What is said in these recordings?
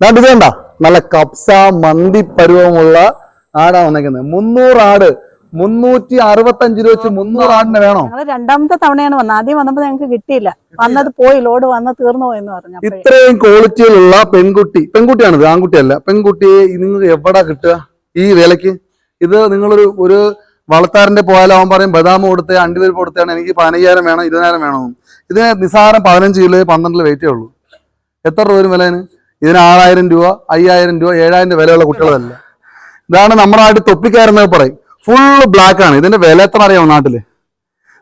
ഇത് കണ്ട നല്ല കപ്സ മന്തി പരുവമുള്ള ആടാ വന്നേക്കുന്നത് മുന്നൂറ് ആട്. മുന്നൂറ്റി അറുപത്തഞ്ചു രൂപ വെച്ച് മുന്നൂറ് ആടിനെ വേണോ? രണ്ടാമത്തെ തവണയാണ് വന്നത്. ആദ്യം വന്നപ്പോ ഞങ്ങൾക്ക് കിട്ടിയില്ല. വന്നത് പോയി ലോഡ് വന്ന് തീർന്നു പോയെന്ന് പറഞ്ഞു. ഇത്രയും ക്വാളിറ്റിയിലുള്ള പെൺകുട്ടി പെൺകുട്ടിയാണിത് ആൺകുട്ടിയല്ല. പെൺകുട്ടിയെ നിങ്ങൾക്ക് എവിടെ കിട്ടുക? ഈ വിലക്ക് ഇത് നിങ്ങളൊരു ഒരു വളത്താറിന്റെ പോയാൽ അവൻ പറയും ബദാം കൊടുത്ത് അണ്ടിപരിപ്പ് കൊടുത്താണ് എനിക്ക് പതിനയ്യായിരം വേണം ഇരുപതിനായിരം വേണമെന്നും ഇതിന് നിസാരം പതിനഞ്ച് കിലോ പന്ത്രണ്ടിൽ വെയിറ്റേ ഉള്ളൂ. എത്ര രൂപ വരും വിലേന് ഇതിന് ആറായിരം രൂപ അയ്യായിരം രൂപ ഏഴായിരം രൂപ വിലയുള്ള കുട്ടികളല്ല. ഇതാണ് നമ്മുടെ നാട്ടിൽ തൊപ്പിക്കാരെന്നൊക്കെ പറയും. ഫുള്ള് ബ്ലാക്ക് ആണ്. ഇതിന്റെ വില എത്ര അറിയാമോ നാട്ടിൽ?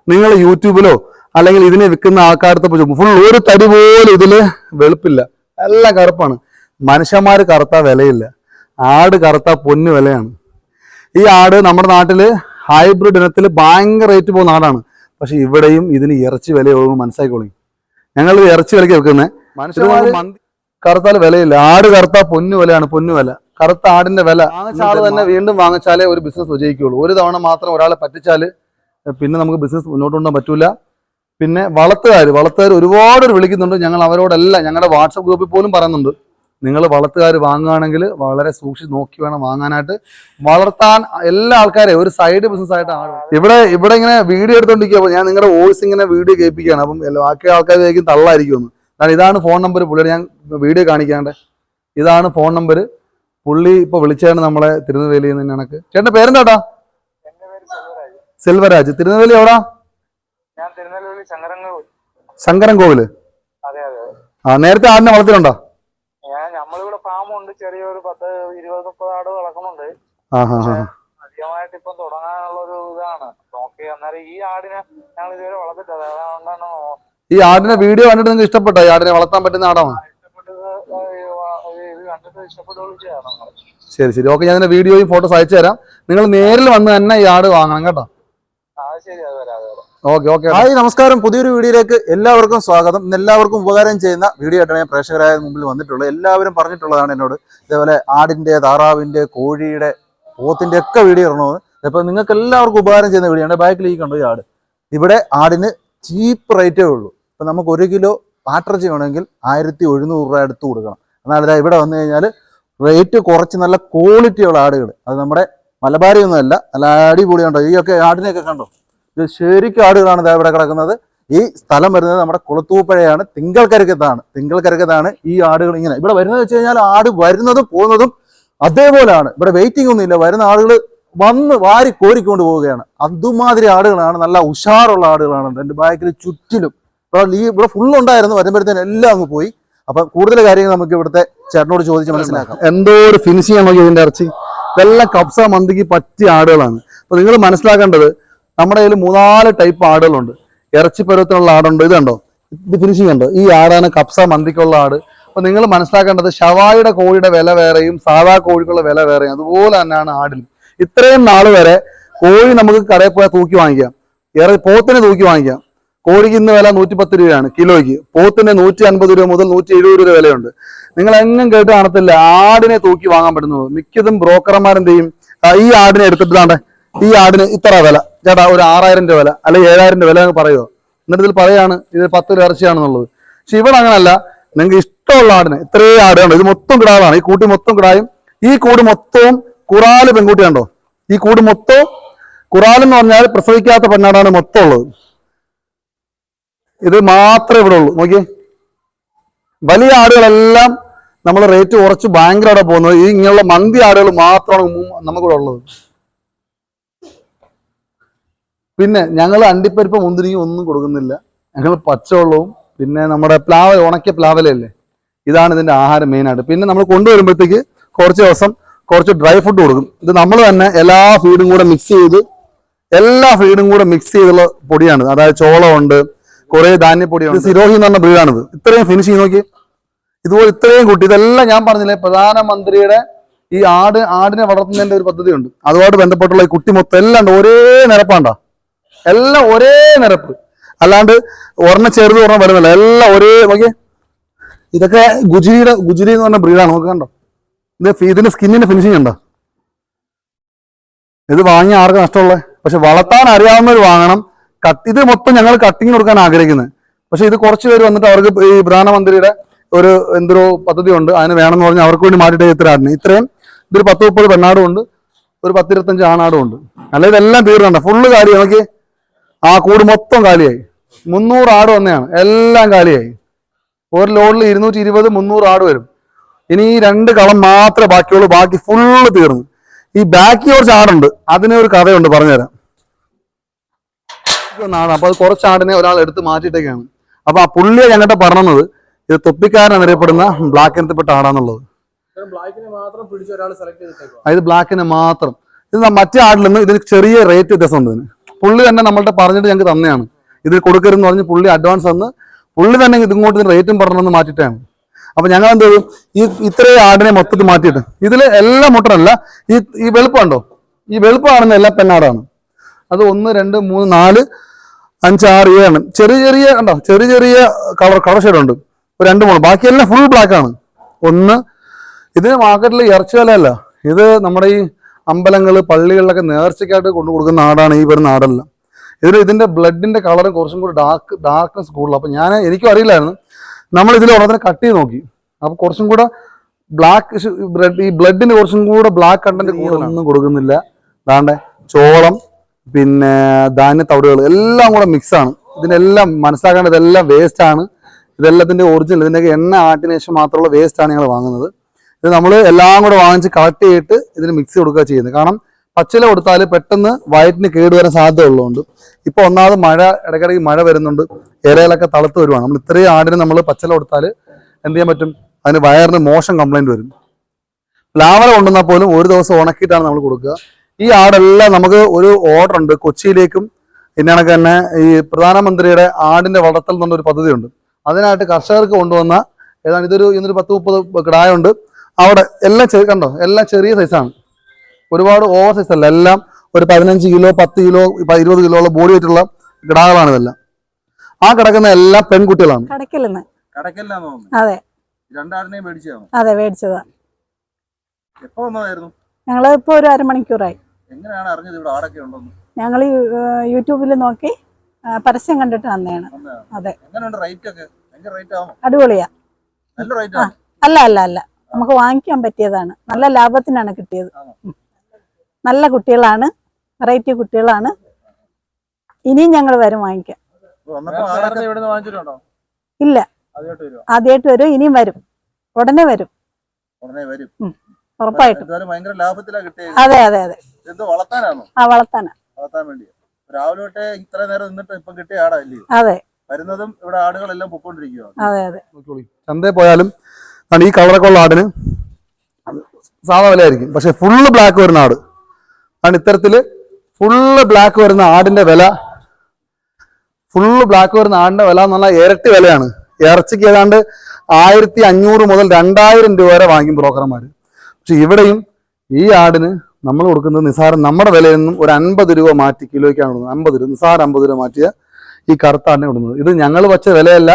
നിങ്ങൾ യൂട്യൂബിലോ അല്ലെങ്കിൽ ഇതിനെ വിൽക്കുന്ന ആൾക്കാരത്തെ ഫുൾ ഒരു തരി പോലും ഇതിൽ വെളുപ്പില്ല. എല്ലാം കറുപ്പാണ്. മനുഷ്യന്മാര് കറുത്ത വിലയില്ല. ആട് കറുത്ത പൊന്നു വിലയാണ്. ഈ ആട് നമ്മുടെ നാട്ടിൽ ഹൈബ്രിഡ് ഇനത്തിൽ ഭയങ്കര റേറ്റ് പോകുന്ന ആടാണ്. പക്ഷെ ഇവിടെയും ഇതിന് ഇറച്ചി വിലയുള്ളൂ മനസ്സിലാക്കിക്കോളി. ഞങ്ങൾ ഇത് ഇറച്ചി വിലയ്ക്ക് വെക്കുന്നത് മനുഷ്യന്മാര് കറുത്താൽ വിലയില്ല. ആട് കറുത്താ പൊന്നു വിലയാണ് പൊന്നു വില. കറുത്ത ആടിന്റെ വില വാങ്ങിച്ച തന്നെ വീണ്ടും വാങ്ങിച്ചാലേ ഒരു ബിസിനസ് വിജയിക്കുള്ളൂ ഒരു തവണ മാത്രം ഒരാളെ പറ്റിച്ചാൽ പിന്നെ നമുക്ക് ബിസിനസ് മുന്നോട്ട് കൊണ്ടുപോകാൻ പറ്റൂല. പിന്നെ വളർത്തുകാർ വളർത്തുകാർ ഒരുപാട് വിളിക്കുന്നുണ്ട്. ഞങ്ങൾ അവരോടെല്ലാം ഞങ്ങളുടെ വാട്സപ്പ് ഗ്രൂപ്പിൽ പോലും പറയുന്നുണ്ട്. നിങ്ങൾ വളർത്തുകാർ വാങ്ങുകയാണെങ്കിൽ വളരെ സൂക്ഷിച്ച് നോക്കി വേണം വാങ്ങാനായിട്ട്. വളർത്താൻ എല്ലാ ആൾക്കാരെയും ഒരു സൈഡ് ബിസിനസ് ആയിട്ട് ആണ് ഇവിടെ ഇവിടെ ഇങ്ങനെ വീഡിയോ എടുത്തോണ്ടിരിക്കുമ്പോൾ ഞാൻ നിങ്ങളുടെ വോയിസ് ഇങ്ങനെ വീഡിയോ കേൾപ്പിക്കുകയാണ്. അപ്പം ബാക്കി ആൾക്കാർ തള്ളായിരിക്കും എന്ന് കാരണം ഇതാണ് ഫോൺ നമ്പർ പുള്ളിയുടെ ഞാൻ വീഡിയോ കാണിക്കാണ്ട്. ഇതാണ് ഫോൺ നമ്പർ. പുള്ളി ഇപ്പൊ വിളിച്ചാണ് നമ്മളെ തിരുനെല്ലിയിൽ നിന്ന് എനക്ക് ചേട്ടന്റെ പേരെന്താട്ടാ സെൽവരാജ്. തിരുനെല്ലി എവിടാ? ശങ്കരൻ കോവിൽ അതെ അതെ. ആ നേരത്തെ ആടിനെ വളർത്തിലുണ്ടോ നമ്മളിവിടെ ഫാമുണ്ട് ചെറിയൊരു പത്ത് ഇരുപത് മുപ്പത് ആട് വളർക്കുന്നുണ്ട് അധികമായിട്ട് ഇപ്പം തുടങ്ങാനുള്ള ഒരു ഇതാണ്. നോക്കി അന്നേരം ഈ ആടിനെ ഞങ്ങൾ ഇതുവരെ വളർത്തിട്ടത് അതുകൊണ്ടാണ് ഈ ആടിനെ വീഡിയോ കണ്ടിട്ട് നിങ്ങൾക്ക് ഇഷ്ടപ്പെട്ടോ? ആടിനെ വളർത്താൻ പറ്റുന്ന ആടാണ്? ശരി ശരി. ഓക്കെ ഞാൻ വീഡിയോയും ഫോട്ടോസ് അയച്ചു തരാം. നിങ്ങൾ നേരിൽ വന്ന് തന്നെ ഈ ആട് വാങ്ങണം കേട്ടോ. Okay okay. ഹായ് നമസ്കാരം. പുതിയൊരു വീഡിയോയിലേക്ക് എല്ലാവർക്കും സ്വാഗതം. ഇന്ന് എല്ലാവർക്കും ഉപകാരം ചെയ്യുന്ന വീഡിയോ ആയിട്ടാണ് ഞാൻ പ്രേക്ഷകരായ മുമ്പിൽ വന്നിട്ടുള്ളത്. എല്ലാവരും പറഞ്ഞിട്ടുള്ളതാണ് എന്നോട്. ഇതേപോലെ ആടിന്റെ താറാവിന്റെ കോഴിയുടെ പോത്തിന്റെ ഒക്കെ വീഡിയോ ഇടണമെന്ന് അപ്പൊ നിങ്ങൾക്ക് എല്ലാവർക്കും ഉപകാരം ചെയ്യുന്ന വീഡിയോ ആണ്. ബാക്കിൽ ഈ കണ്ടു ഈ ആട്? ഇവിടെ ആടിന് ചീപ്പ് റേറ്റേ ഉള്ളൂ. ഇപ്പൊ നമുക്ക് ഒരു കിലോ പാട്ടിറച്ചി വേണമെങ്കിൽ ആയിരത്തി എഴുന്നൂറ് രൂപ എടുത്ത് കൊടുക്കണം. എന്നാൽ ഇതാ ഇവിടെ വന്നു കഴിഞ്ഞാൽ റേറ്റ് കുറച്ച് നല്ല ക്വാളിറ്റിയുള്ള ആടുകൾ. അത് നമ്മുടെ മലബാരി ഒന്നുമല്ല നല്ല അടിപൊളിയുണ്ടോ ഈ ഒക്കെ ആടിനെയൊക്കെ കണ്ടോ? ഇത് ശരിക്കും ആടുകളാണ് ഇതാ ഇവിടെ കിടക്കുന്നത്. ഈ സ്ഥലം വരുന്നത് നമ്മുടെ കുളത്തൂപ്പഴയാണ്. തിങ്കൾക്കരക്കത്താണ്. തിങ്കൾക്കരക്കത്താണ് ഈ ആടുകൾ ഇങ്ങനെ. ഇവിടെ വരുന്നത് വെച്ച് കഴിഞ്ഞാൽ ആട് വരുന്നതും പോകുന്നതും അതേപോലെയാണ്. ഇവിടെ വെയിറ്റിംഗ് ഒന്നുമില്ല വരുന്ന ആളുകൾ വന്ന് വാരി കോരിക്കൊണ്ട് പോവുകയാണ്. അതുമാതിരി ആടുകളാണ്. നല്ല ഉഷാറുള്ള ആടുകളാണ്. രണ്ട് ബാക്കിൽ ചുറ്റിലും. ഇവിടെ ലീവ് ഇവിടെ ഫുൾ ഉണ്ടായിരുന്നു. വരുമ്പോഴത്തേനും എല്ലാം അങ്ങ് പോയി. അപ്പൊ കൂടുതൽ കാര്യങ്ങൾ നമുക്ക് ഇവിടുത്തെ ചേട്ടനോട് ചോദിച്ച് മനസ്സിലാക്കാം. എന്തോ ഒരു ഫിനിഷ് ചെയ്യാൻ നോക്കി ഇതിന്റെ ഇറച്ചി? ഇതെല്ലാം കപ്സ മന്തിക്ക് പറ്റിയ ആടുകളാണ്. അപ്പൊ നിങ്ങൾ മനസ്സിലാക്കേണ്ടത് നമ്മുടെ കയ്യിൽ മൂന്നാൽ ടൈപ്പ് ആടുകളുണ്ട്. ഇറച്ചി പരുവത്തിനുള്ള ആടുണ്ട്. ഇത് കണ്ടോ ഇത് ഫിനിഷിംഗ് ഉണ്ടോ ഈ ആടാണ് കപ്സ മന്തിക്കുള്ള ആട്. അപ്പൊ നിങ്ങൾ മനസ്സിലാക്കേണ്ടത് ഷവായുടെ കോഴിയുടെ വില വേറെയും സാധാ കോഴിക്കുള്ള വില വേറെയും അതുപോലെ തന്നെയാണ് ആടിൽ ഇത്രയും നാൾ വരെ കോഴി നമുക്ക് കടയിൽ പോയാൽ തൂക്കി വാങ്ങിക്കാം. ഏറെ പോത്തിനെ തൂക്കി വാങ്ങിക്കാം. കോഴിക്ക് ഇന്ന് വില നൂറ്റി പത്ത് രൂപയാണ് കിലോയ്ക്ക്. പോത്തിന് നൂറ്റി അൻപത് രൂപ മുതൽ നൂറ്റി എഴുപത് രൂപ വിലയുണ്ട്. നിങ്ങൾ എങ്ങും കേട്ട് കാണത്തില്ല ആടിനെ തൂക്കി വാങ്ങാൻ പറ്റുന്നത്. മിക്കതും ബ്രോക്കർമാരെന്ത് ചെയ്യും? ഈ ആടിനെ എടുത്തിട്ടാണ്ട് ഈ ആടിന് ഇത്ര വില. ചേട്ടാ ഒരു ആറായിരം രൂപ വില അല്ലെങ്കിൽ ഏഴായിരം രൂപ വില പറയുമോ എന്നിട്ട് ഇതിൽ പറയാണ് ഇത് പത്ത് രൂപ ഇറച്ചിയാണെന്നുള്ളത്. പക്ഷെ ഇവിടെ അങ്ങനല്ല. നിങ്ങൾക്ക് ഇഷ്ടമുള്ള ആടിന് ഇത്രയും ആടുണ്ട് ഇത് മൊത്തം കിടാവാണ്. ഈ കൂട്ടി മൊത്തം കിടായും. ഈ കൂട് മൊത്തവും കുറാൽ പെൺകുട്ടിയുണ്ടോ ഈ കൂട് മൊത്തവും കുറാലെന്ന് പറഞ്ഞാൽ പ്രസവിക്കാത്ത പെണ്ണാടാണ് മൊത്തം ഉള്ളത്. ഇത് മാത്രമേ ഇവിടെ ഉള്ളൂ. നോക്കിയേ. വലിയ ആടുകളെല്ലാം നമ്മൾ റേറ്റ് കുറച്ച് ഭയങ്കരമായിട്ട് പോകുന്നത്. ഈ ഇങ്ങനെയുള്ള മന്തി ആടുകൾ മാത്രമാണ് നമുക്കിവിടെ ഉള്ളത്. പിന്നെ ഞങ്ങൾ അണ്ടിപ്പരിപ്പ് മുന്തിരിയും ഒന്നും കൊടുക്കുന്നില്ല. ഞങ്ങൾ പച്ചവെള്ളവും പിന്നെ നമ്മുടെ പ്ലാവ ഉണക്കിയ പ്ലാവലല്ലേ ഇതാണ് ഇതിന്റെ ആഹാരം മെയിനായിട്ട് പിന്നെ നമ്മൾ കൊണ്ടുവരുമ്പോഴത്തേക്ക് കുറച്ച് ദിവസം കുറച്ച് ഡ്രൈ ഫുഡ് കൊടുക്കും. ഇത് നമ്മൾ തന്നെ എല്ലാ ഫീഡും കൂടെ മിക്സ് ചെയ്ത് എല്ലാ ഫീഡും കൂടെ മിക്സ് ചെയ്തുള്ള പൊടിയാണ്. അതായത് ചോളമുണ്ട് കുറെ ധാന്യപ്പൊടിയുണ്ട്. സിരോഹി എന്ന് പറഞ്ഞ ബ്രീഡാണിത്. ഇത്രയും ഫിനിഷ് ചെയ്ത് നോക്കി ഇതുപോലെ ഇത്രയും കുട്ടി ഇതെല്ലാം ഞാൻ പറഞ്ഞില്ലേ പ്രധാനമന്ത്രിയുടെ ഈ ആട് ആടിനെ വളർത്തുന്നതിന്റെ ഒരു പദ്ധതിയുണ്ട്. അതുമായിട്ട് ബന്ധപ്പെട്ടുള്ള ഈ കുട്ടി മൊത്തം എല്ലാം ഒരേ നിരപ്പാണ്ടാ. എല്ലാം ഒരേ നിരപ്പ്. അല്ലാണ്ട് ഒരെണ്ണം ചെറുത് ഒരെണ്ണം വരുന്നില്ല എല്ലാം ഒരേ നോക്കിയേ. ഇതൊക്കെ ഗുജിരിയുടെ ഗുജിരി എന്ന് പറഞ്ഞ ബ്രീഡാണ്. നോക്ക് കണ്ടോ? ഇത് ഇതിന്റെ സ്കിന്നിന്റെ ഫിനിഷിംഗ് ഉണ്ടോ ഇത് വാങ്ങിയ ആർക്കും നഷ്ടമുള്ളത് പക്ഷെ വളർത്താൻ അറിയാവുന്നവർ വാങ്ങണം. ഇത് മൊത്തം ഞങ്ങൾ കട്ടിങ് കൊടുക്കാൻ ആഗ്രഹിക്കുന്നത് പക്ഷെ ഇത് കുറച്ച് പേര് വന്നിട്ട് അവർക്ക് ഈ പ്രധാനമന്ത്രിയുടെ ഒരു എന്തോ പദ്ധതി ഉണ്ട് അതിന് വേണമെന്ന് പറഞ്ഞാൽ അവർക്ക് വേണ്ടി മാറ്റിയിട്ട് ഇത്ര ആടിന്. ഇത്രയും ഇതൊരു പത്ത് മുപ്പത് പെണ്ണാടും ഉണ്ട് ഒരു പത്തിരുപത്തഞ്ച് ആണാടും ഉണ്ട്. അല്ല ഇതെല്ലാം തീർന്നുണ്ട് ഫുള്ള് കാലി നമുക്ക് ആ കൂട് മൊത്തം കാലിയായി. മുന്നൂറ് ആട് വന്നെയാണ് എല്ലാം കാലിയായി. ഒരു ലോഡിൽ ഇരുന്നൂറ്റി ഇരുപത് മുന്നൂറ് ആട് വരും. ഇനി ഈ രണ്ട് കളം മാത്രമേ ബാക്കിയുള്ളൂ. ബാക്കി ഫുള്ള് തീർന്നു. ഈ ബാക്കി കുറച്ച് ആടുണ്ട്. അതിന് ഒരു കഥയുണ്ട് പറഞ്ഞുതരാം. നാടാണ്. അപ്പൊ അത് കുറച്ച് ആടിനെ ഒരാൾ എടുത്ത് മാറ്റിയിട്ടൊക്കെയാണ് അപ്പൊ ആ പുള്ളിയെ ഞങ്ങളുടെ പറഞ്ഞത് ഇത് തൊപ്പിക്കാരൻ എന്നറിയപ്പെടുന്ന ബ്ലാക്ക് ഇനത്തിൽപ്പെട്ട ആടാന്നുള്ളത്. അതായത് ബ്ലാക്കിന് മാത്രം. ഇത് മറ്റേ ആടിൽ നിന്ന് ഇതിന് ചെറിയ റേറ്റ് വ്യത്യാസമുണ്ട് ഇതിന്. പുള്ളി തന്നെ നമ്മളുടെ പറഞ്ഞിട്ട് ഞങ്ങൾക്ക് തന്നെയാണ്. ഇത് കൊടുക്കരുതെന്ന് പറഞ്ഞ് പുള്ളി അഡ്വാൻസ് തന്ന് പുള്ളി തന്നെ ഇതിങ്ങോട്ട് ഇതിന് റേറ്റും പറഞ്ഞെന്ന് മാറ്റിയിട്ടാണ്. അപ്പൊ ഞങ്ങൾ എന്ത് ചെയ്യും ഈ ഇത്രയും ആടിനെ മൊത്തത്തിൽ മാറ്റിയിട്ട്. ഇതിൽ എല്ലാ മുട്ടനല്ല ഈ ഈ വെളുപ്പമുണ്ടോ ഈ വെളുപ്പമാണെന്ന് എല്ലാ പെണ്ണാടാണ്. അത് ഒന്ന് രണ്ട് മൂന്ന് നാല് അഞ്ച് ആറ് ഏഴാണ് ചെറിയ ചെറിയ കണ്ടോ? ചെറിയ ചെറിയ കളർ കളർ ഷെയ്ഡുണ്ട് ഒരു രണ്ട് മൂന്ന്. ബാക്കിയെല്ലാം ഫുൾ ബ്ലാക്ക് ആണ്. ഒന്ന് ഇതിന് മാർക്കറ്റിൽ ഇറച്ചി വിലയല്ല. ഇത് നമ്മുടെ ഈ അമ്പലങ്ങൾ പള്ളികളിലൊക്കെ നേർച്ചയ്ക്കായിട്ട് കൊണ്ടു കൊടുക്കുന്ന നാടാണ് ഈ വരുന്ന നാടെല്ലാം. ഇതിൽ ഇതിന്റെ ബ്ലഡിന്റെ കളറും കുറച്ചും കൂടി ഡാർക്ക് ഡാർക്ക്നെസ് കൂടുതലാണ് അപ്പോൾ ഞാൻ എനിക്കും അറിയില്ലായിരുന്നു. നമ്മൾ ഇതിൽ ഉടനെ കട്ട് ചെയ്ത് നോക്കി. അപ്പോൾ കുറച്ചും കൂടെ ബ്ലാക്ക് ബ്ലഡ് ഈ ബ്ലഡിന് കുറച്ചും കൂടെ ബ്ലാക്ക് കണ്ടന്റ് കൂടുതലൊന്നും കൊടുക്കുന്നില്ല. ദാണ്ടെ ചോളം പിന്നെ ധാന്യ തവിടുകൾ എല്ലാം കൂടെ മിക്സ് ആണ്. ഇതിനെല്ലാം മനസ്സിലാക്കേണ്ടത് ഇതെല്ലാം വേസ്റ്റ് ആണ്. ഇതെല്ലാത്തിന്റെ ഒറിജിനൽ ഇതിന്റെയൊക്കെ എണ്ണ ആട്ടിന് ശേഷം മാത്രമുള്ള വേസ്റ്റ് ആണ് ഞങ്ങൾ വാങ്ങുന്നത്. ഇത് നമ്മൾ എല്ലാം കൂടെ വാങ്ങിച്ച് കളക്ട് ചെയ്തിട്ട് ഇതിന് മിക്സ് കൊടുക്കുക ചെയ്യുന്നത്. കാരണം പച്ചില കൊടുത്താൽ പെട്ടെന്ന് വയറ്റിന് കേടുവരാൻ സാധ്യത ഉള്ളതുകൊണ്ട് ഇപ്പൊ ഒന്നാമത് മഴ ഇടയ്ക്കിടയ്ക്ക് മഴ വരുന്നുണ്ട്. ഇലയിലൊക്കെ തളുത്ത് വരുവാണ്. നമ്മൾ ഇത്രയും ആടിന് നമ്മൾ പച്ചില കൊടുത്താൽ എന്ത് ചെയ്യാൻ പറ്റും? അതിന് വയറിന് മോശം കംപ്ലൈന്റ് വരും. ലാവല കൊണ്ടുവന്നാൽ പോലും ഒരു ദിവസം ഉണക്കിയിട്ടാണ് നമ്മൾ കൊടുക്കുക. ഈ ആടെല്ലാം നമുക്ക് ഒരു ഓർഡർ ഉണ്ട്. കൊച്ചിയിലേക്കും പിന്നെ കണക്ക് തന്നെ ഈ പ്രധാനമന്ത്രിയുടെ ആടിന്റെ വളർത്തൽ എന്നുള്ള ഒരു പദ്ധതിയുണ്ട്. അതിനായിട്ട് കർഷകർക്ക് കൊണ്ടുവന്ന ഏതാണ് ഇതൊരു ഇന്നൊരു പത്ത് മുപ്പത് കിടായുണ്ട് അവിടെ എല്ലാം ചെറിയ കണ്ടോ? എല്ലാം ചെറിയ സൈസാണ് ഒരുപാട് ഓവർ സൈസ് അല്ല. എല്ലാം ഒരു പതിനഞ്ച് കിലോ പത്ത് കിലോ ഇപ്പൊ ഇരുപത് കിലോ ഉള്ള ബോഡി ആയിട്ടുള്ള കിടാകളാണ് ഇതെല്ലാം. ആ കിടക്കുന്ന എല്ലാ പെൺകുട്ടികളാണ്. കടക്കില്ലെന്ന്. കടക്കല്ലാന്ന് അതെ. അതെ മേടിച്ചതാ. ഇപ്പോൾ ഒരു അരമണിക്കൂറായി. എങ്ങനെയാണ് അറിഞ്ഞത് ഇവിടെ ആടൊക്കെ ഉണ്ടെന്ന്? ഞങ്ങൾ യൂട്യൂബിൽ നോക്കി പരസ്യം കണ്ടിട്ട് വന്നതാണ്. അതെ. എങ്ങനെയുണ്ട് റേറ്റ് ഒക്കെ ഭയങ്കര റേറ്റ് ആണോ അടിപൊളിയാ. നല്ല റേറ്റ് അല്ല അല്ല അല്ല. നമുക്ക് വാങ്ങിക്കാൻ പറ്റിയതാണ്. നല്ല ലാഭത്തിനാണ് കിട്ടിയത്. നല്ല കുട്ടികളാണ്. വെറൈറ്റി കുട്ടികളാണ്. ഇനിയും ഞങ്ങൾ വരും വാങ്ങിക്കാം ഇല്ല. ആദ്യമായിട്ട് വരും ഇനിയും വരും. ഉടനെ വരും. ഉടനെ വരും. ഉറപ്പായിട്ടും. ഭയങ്കര ലാഭത്തിലാ കിട്ടിയത്. അതെ അതെ അതെ. വളർത്താനാണോ? ആ വളർത്താനാ. വളർത്താൻ വേണ്ടി രാവിലെ തൊട്ടേ ഇത്ര നേരം നിന്നിട്ട് ഇപ്പൊ കിട്ടിയ ആടാ അതെ. വരുന്നതും ഇവിടെ ആടുകളെല്ലാം പൊക്കോണ്ടിരിക്കുക അതെ അതെ. ചന്തയിൽ പോയാലും ആണ് ഈ കളറൊക്കെ ഉള്ള ആടിന് സാധാ വിലയായിരിക്കും. പക്ഷെ ഫുള്ള് ബ്ലാക്ക് വരുന്ന ആട്. ആണ് ഇത്തരത്തിൽ ഫുള്ള് ബ്ലാക്ക് വരുന്ന ആടിന്റെ വില. ഫുള്ള് ബ്ലാക്ക് വരുന്ന ആടിന്റെ വില എന്ന് പറഞ്ഞാൽ ഇരട്ടി വിലയാണ്. ഇറച്ചിക്ക് ഏതാണ്ട് ആയിരത്തി അഞ്ഞൂറ് മുതൽ രണ്ടായിരം രൂപ വരെ വാങ്ങിക്കും ബ്രോക്കർമാർ പക്ഷെ ഇവിടെയും ഈ ആടിന് നമ്മൾ കൊടുക്കുന്നത് നിസാരം നമ്മുടെ വിലയിൽ നിന്നും ഒരു അൻപത് രൂപ മാറ്റി കിലോയ്ക്കാണ് കൊടുക്കുന്നത്. അമ്പത് രൂപ നിസാരം അമ്പത് രൂപ മാറ്റിയ ഈ കറുത്ത ആടിനെ കൊടുക്കുന്നത്. ഇത് ഞങ്ങൾ വച്ച വിലയല്ല.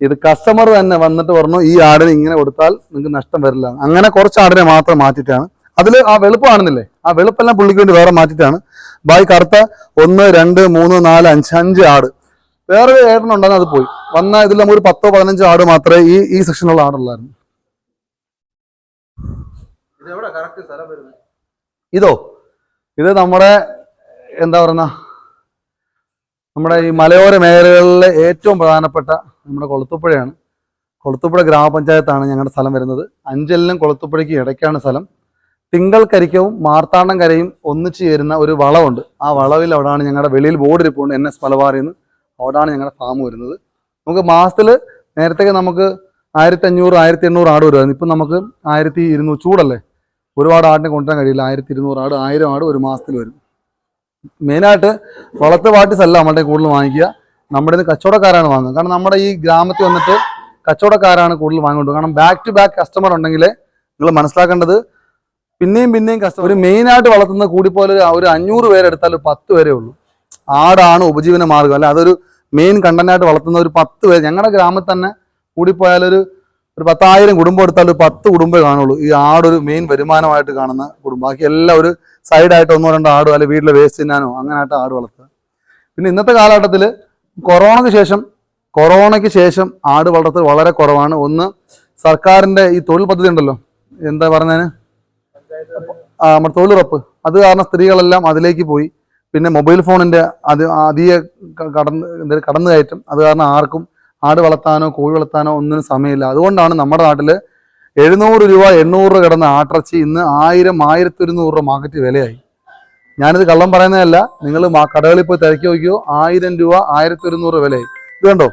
ഇത് കസ്റ്റമർ തന്നെ വന്നിട്ട് പറഞ്ഞു ഈ ആടിന് ഇങ്ങനെ കൊടുത്താൽ നിങ്ങൾക്ക് നഷ്ടം വരില്ല. അങ്ങനെ കുറച്ച് ആടിനെ മാത്രം മാറ്റിയിട്ടാണ്. അതിൽ ആ വെളുപ്പ് കാണുന്നില്ലേ? ആ വെളുപ്പെല്ലാം പുള്ളിക്ക് വേണ്ടി വേറെ മാറ്റിയിട്ടാണ്. ബാക്കി കറുത്ത ഒന്ന് രണ്ട് മൂന്ന് നാല് അഞ്ച് അഞ്ച് ആട്. വേറെ ഏട്ടനുണ്ടെന്ന് അത് പോയി. വന്ന ഇതിൽ നമുക്ക് ഒരു പത്തോ പതിനഞ്ചോ ആട് മാത്രമേ ഈ ഈ സെക്ഷനിലുള്ള ആടുള്ളായിരുന്നു. ഇത്? ഇതോ നമ്മുടെ എന്താ പറയുന്ന നമ്മുടെ ഈ മലയോര മേഖലകളിലെ ഏറ്റവും പ്രധാനപ്പെട്ട നമ്മുടെ കൊളുത്തുപ്പുഴയാണ്. കൊളുത്തുപ്പുഴ ഗ്രാമപഞ്ചായത്താണ് ഞങ്ങളുടെ സ്ഥലം വരുന്നത്. അഞ്ചലിനും കൊളുത്തുപ്പുഴയ്ക്കും ഇടയ്ക്കാണ് സ്ഥലം. തിങ്കൾ കരിക്കവും മാർത്താണ്ഡം കരയും ഒന്നിച്ചു ചേരുന്ന ഒരു വളവുണ്ട്. ആ വളവിൽ അവിടെയാണ് ഞങ്ങളുടെ വെളിയിൽ ബോർഡ് ഇരിപ്പുണ്ട് എൻ എസ് മലബാറിന്ന് അവിടെയാണ് ഞങ്ങളുടെ ഫാം വരുന്നത്. നമുക്ക് മാസത്തിൽ നേരത്തേക്ക് നമുക്ക് ആയിരത്തി അഞ്ഞൂറ് ആയിരത്തി എണ്ണൂറ് ആട് വരുമായിരുന്നു. ഇപ്പം നമുക്ക് ആയിരത്തി ഇരുന്നൂറ് ചൂടല്ലേ? ഒരുപാട് ആടിനെ കൊണ്ടുവരാൻ കഴിയില്ല. ആയിരത്തി ഇരുന്നൂറ് ആട് ആയിരം ആട് ഒരു മാസത്തിൽ വരും. മെയിനായിട്ട് വളർത്ത് പാർട്ടീസ് അല്ല നമ്മളുടെ കൂടുതൽ വാങ്ങിക്കുക. നമ്മുടെ ഇന്ന് കച്ചവടക്കാരാണ് വാങ്ങുക. കാരണം നമ്മുടെ ഈ ഗ്രാമത്തിൽ വന്നിട്ട് കച്ചവടക്കാരാണ് കൂടുതൽ വാങ്ങിക്കൊണ്ട് കാരണം ബാക്ക് ടു ബാക്ക് കസ്റ്റമർ ഉണ്ടെങ്കിൽ നിങ്ങൾ മനസ്സിലാക്കേണ്ടത് പിന്നെയും പിന്നെയും കസ്റ്റമർ ഒരു മെയിനായിട്ട് വളർത്തുന്ന കൂടിപ്പോലെ ഒരു- അഞ്ഞൂറ് പേരെടുത്താൽ ഒരു പത്ത് പേരേ ഉള്ളൂ. ആടാണ് ഉപജീവന മാർഗം അല്ല അതൊരു മെയിൻ കണ്ടന്റായിട്ട് വളർത്തുന്ന ഒരു പത്ത് പേര് ഞങ്ങളുടെ ഗ്രാമത്തിൽ തന്നെ കൂടിപ്പോയാൽ ഒരു പത്തായിരം കുടുംബം എടുത്താൽ ഒരു പത്ത് കുടുംബമേ കാണുള്ളൂ. ഈ ആടൊരു മെയിൻ വരുമാനമായിട്ട് കാണുന്ന കുടുംബം. ബാക്കി എല്ലാം ഒരു സൈഡായിട്ട് ഒന്നോ രണ്ടോ ആടോ അല്ലെങ്കിൽ വീട്ടിലെ വേസ്റ്റ് തിന്നാനോ അങ്ങനെയായിട്ട് ആട് വളർത്തുക. പിന്നെ ഇന്നത്തെ കാലഘട്ടത്തിൽ കൊറോണയ്ക്ക് ശേഷം കൊറോണയ്ക്ക് ശേഷം ആട് വളർത്തൽ വളരെ കുറവാണ്. ഒന്ന് സർക്കാരിന്റെ ഈ തൊഴിൽ പദ്ധതി ഉണ്ടല്ലോ. എന്താ പറഞ്ഞതിന് നമ്മുടെ തൊഴിലുറപ്പ്. അത് കാരണം സ്ത്രീകളെല്ലാം അതിലേക്ക് പോയി. പിന്നെ മൊബൈൽ ഫോണിന്റെ അത് അധിക കടന്ന് കടന്നു കയറ്റം. അത് കാരണം ആർക്കും ആട് വളർത്താനോ കോഴി വളർത്താനോ ഒന്നിനും സമയമില്ല. അതുകൊണ്ടാണ് നമ്മുടെ നാട്ടിൽ എഴുന്നൂറ് രൂപ എണ്ണൂറ് രൂപ കിടന്ന ആട്ടിറച്ചി ഇന്ന് ആയിരം ആയിരത്തി ഒരുന്നൂറ് രൂപ മാർക്കറ്റ് വിലയായി. ഞാനിത് കള്ളം പറയുന്നതല്ല. നിങ്ങൾ കടകളിൽ പോയി തിരക്കി നോക്കിയോ ആയിരം രൂപ ആയിരത്തി ഒരുന്നൂറ് രൂപ വിലയായി. ഇത് കണ്ടോ?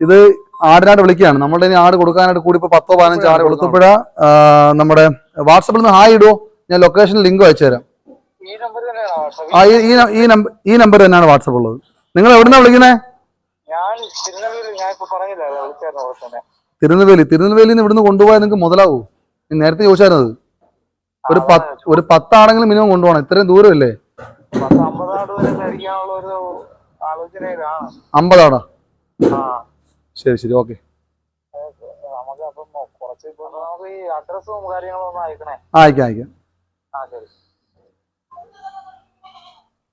ഇത് ആടിനാട് വിളിക്കുകയാണ്. നമ്മുടെ ഇനി ആട് കൊടുക്കാനായിട്ട് കൂടി ഇപ്പോൾ പത്തോ പതിനഞ്ചോ ആട് കൊടുത്തപ്പോഴ നമ്മുടെ വാട്സപ്പിൽ നിന്ന് ഹായ് ഇടുവോ ഞാൻ ലൊക്കേഷൻ ലിങ്ക് അയച്ചു തരാം. ഈ നമ്പർ തന്നെയാണ് ആ ഈ- ഈ നമ്പർ ഈ നമ്പർ തന്നെയാണ് വാട്സപ്പ് ഉള്ളത്. നിങ്ങൾ എവിടുന്നാണ് വിളിക്കുന്നത് ഞാൻ തിരുനെല്ലൂര് ഞാൻ ഇപ്പൊ പറഞ്ഞില്ല വിളിച്ചായിരുന്നു അവിടെ തന്നെ. തിരുനെൽവേലി. തിരുനെൽവേലിയിൽ നിന്ന് ഇവിടുന്ന് കൊണ്ടുപോയാൽ നിങ്ങൾക്ക് മുതലാവൂ. നേരത്തെ ചോദിച്ചായിരുന്നു അത്. ഒരു പത്ത് ഒരു പത്താണെങ്കിലും മിനിമം കൊണ്ടുപോകണം. ഇത്രയും ദൂരമല്ലേ? അമ്പതാണോ ശരി ശരി. ഓക്കെ. അയക്കാം അയക്കാം.